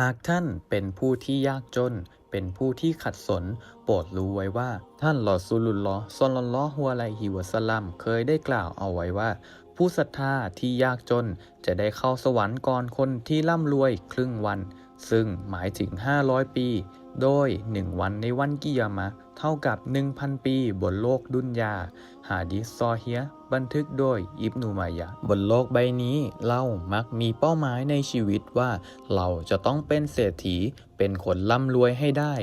หากท่านเป็นผู้ที่ยากจน เป็นผู้ที่ขัดสน โปรดรู้ไว้ว่า ท่านหลอซูลุลลอซอลลัลอฮัวไลฮิวะสลัมเคยได้กล่าวเอาไว้ว่า ผู้ศรัทธาที่ยากจนจะได้เข้าสวรรค์ก่อนคนที่ร่ำรวยครึ่งวัน ซึ่งหมายถึง 500 ปี โดย 1 วันในวันกิยามะ เท่ากับ 1,000 ปีบนโลกดุนยา หาดิสซอเฮีย บันทึกโดยอิบนุมายะ บนโลกใบนี้เรามักมีเป้าหมายในชีวิตว่า เราจะต้องเป็นเศรษฐี เป็นคนร่ำรวยให้ได้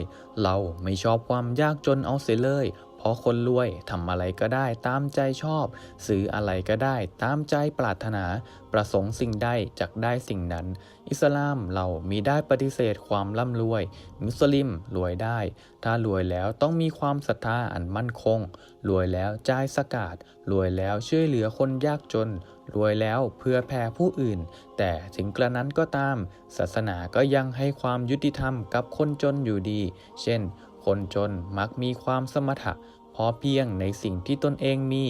เราไม่ชอบความยากจนเอาเสียเลย ราะคนรวยทำอะไรก็ได้ตามใจชอบ ซื้ออะไรก็ได้ตามใจปรารถนา ประสงค์สิ่งใดจักได้สิ่งนั้น อิสลามเรามีได้ปฏิเสธความร่ำรวย มุสลิมรวยได้ ถ้ารวยแล้วต้องมีความศรัทธาอันมั่นคง รวยแล้วจ่ายสกาดรวยแล้วช่วยเหลือคนยากจน รวยแล้วเพื่อแผ่ผู้อื่น แต่ถึงกระนั้นก็ตาม ศาสนาก็ยังให้ความยุติธรรมกับคนจนอยู่ดี เช่น คนจนมักมีความสมถะพอเพียงในสิ่งที่ตนเองมี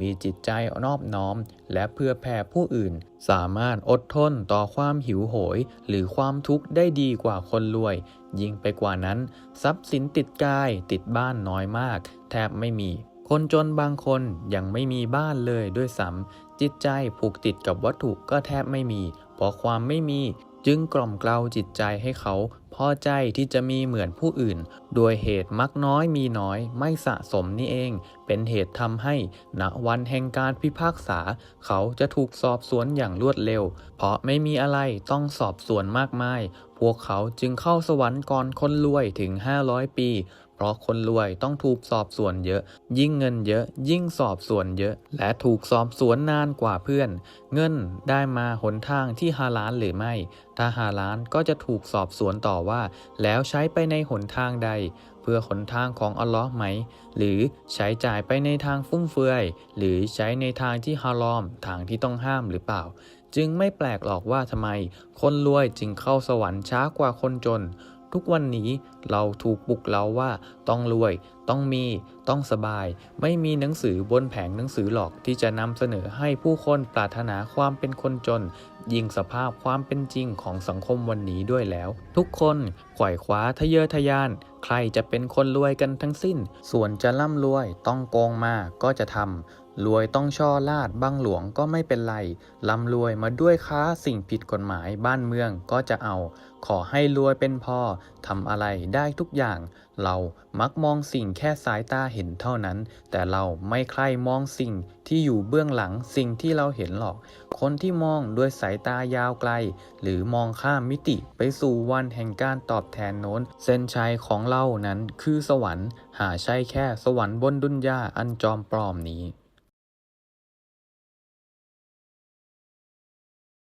มีจิตใจนอบน้อม และเพื่อแผ่ผู้อื่น สามารถอดทนต่อความหิวโหย หรือความทุกข์ได้ดีกว่าคนรวย ยิ่งไปกว่านั้น ทรัพย์สินติดกายติดบ้านน้อยมาก แทบไม่มี คนจนบางคนยังไม่มีบ้านเลยด้วยซ้ำจิตใจผูกติดกับวัตถุก็แทบไม่มี เพราะความไม่มี จึงกล่อมเกลาจิตใจให้เขาพอใจที่จะมีเหมือนผู้อื่น โดยเหตุมักน้อยมีน้อยไม่สะสมนี่เอง เป็นเหตุทำให้ณวันแห่งการพิพากษา เขาจะถูกสอบสวนอย่างรวดเร็ว เพราะไม่มีอะไรต้องสอบสวนมากมาย พวกเขาจึงเข้าสวรรค์ก่อนคนรวยถึง 500 ปี เพราะคนรวยต้องถูกสอบสวนเยอะ ยิ่งเงินเยอะ ยิ่งสอบสวนเยอะ และถูกสอบสวนนานกว่าเพื่อน เงินได้มาหนทางที่ฮาลาลหรือไม่ ถ้าฮาลาลก็จะถูกสอบสวนต่อว่า แล้วใช้ไปในหนทางใด เพื่อหนทางของอัลลอฮ์ไหม หรือใช้จ่ายไปในทางฟุ่มเฟือย หรือใช้ในทางที่ฮารอม ทางที่ต้องห้ามหรือเปล่า จึงไม่แปลกหรอกว่าทำไม คนรวยจึงเข้าสวรรค์ช้ากว่าคนจน ทุกวันนี้เราถูกปลุกเราว่าต้องรวย ต้องมีต้องสบาย ไม่มีหนังสือบนแผงหนังสือหรอกที่จะนำเสนอให้ผู้คนปรารถนาความเป็นคนจน ยิ่งสภาพความเป็นจริงของสังคมวันนี้ด้วยแล้ว ทุกคนขว่คว้าทะเยอทะยาน ใครจะเป็นคนรวยกันทั้งสิ้น ส่วนจะร่ำรวยต้องโกงมาก็จะทำรวยต้องช่อลาดบังหลวงก็ไม่เป็นไรร่ำรวยมาด้วยค้าสิ่งผิดกฎหมายบ้านเมืองก็จะเอา ขอให้รวยเป็นพอทำอะไรได้ทุกอย่าง เรามักมองสิ่งแค่สายตาเห็นเท่านั้น แต่เราไม่ใคร่มองสิ่งที่อยู่เบื้องหลังสิ่งที่เราเห็นหรอก คนที่มองด้วยสายตายาวไกล หรือมองข้ามมิติไปสู่วันแห่งการตอบแทนโน้น เส้นชัยของเรานั้นคือสวรรค์ หาใช่แค่สวรรค์บนดุนยาอันจอมปลอมนี้